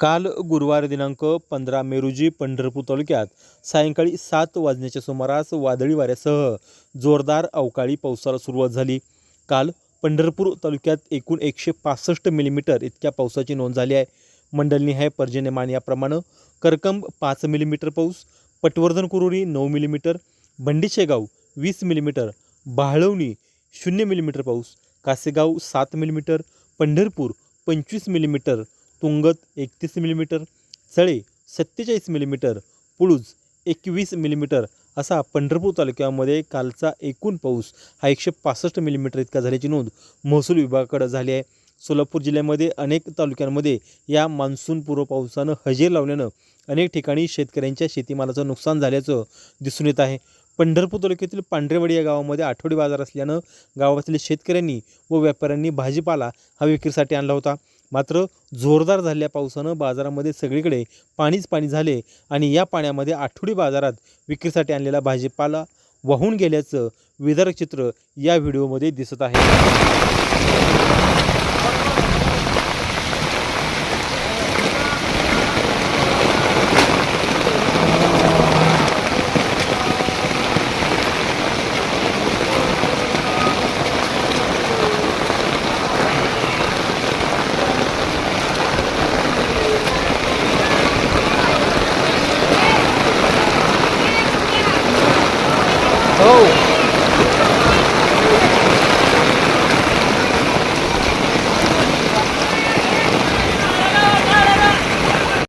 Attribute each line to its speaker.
Speaker 1: काल गुरुवार दिनांक पंधरा मे रोजी पंढरपूर तालुक्यात सायंकाळी सात वाजण्याच्या सुमारास वादळी वाऱ्यासह जोरदार अवकाळी पावसाला सुरुवात झाली. काल पंढरपूर तालुक्यात एकूण एकशे पासष्ट मिलीमीटर इतक्या पावसाची नोंद झाली आहे. मंडलनिहाय पर्जन्यमान याप्रमाणे करकंब पाच मिलीमीटर पाऊस पटवर्धन कुरुरी नऊ मिलीमीटर भंडीशेगाव वीस मिलीमीटर बाहळवणी शून्य मिलीमीटर पाऊस कासेगाव सात मिलीमीटर पंढरपूर पंचवीस मिलीमीटर तुंगत एकतीस मिलीमीटर चळे सत्तेचाळीस मिलीमीटर पुळूज एकवीस मिलीमीटर असा पंढरपूर तालुक्यामध्ये कालचा एकूण पाऊस हा एकशे पासष्ट मिलीमीटर इतका झाल्याची नोंद महसूल विभागाकडे झाली आहे. सोलापूर जिल्ह्यामध्ये अनेक तालुक्यांमध्ये या मान्सूनपूर्व पावसानं हजेर लावल्यानं अनेक ठिकाणी शेतकऱ्यांच्या शेतीमालाचं नुकसान झाल्याचं दिसून येत आहे. पंढरपूर तालुक्यातील पांढरेवाडी या गावामध्ये आठवडी बाजार असल्यानं गावातील शेतकऱ्यांनी व व्यापाऱ्यांनी भाजीपाला हा विक्रीसाठी आणला होता. मात्र जोरदार झालेल्या पावसानं बाजारामध्ये सगळीकडे पाणीच पाणी झाले आणि या पाण्यामध्ये आठवडी बाजारात विक्रीसाठी आणलेला भाजीपाला वाहून गेल्याचं विदारक चित्र या व्हिडिओमध्ये दिसत आहे. Oh!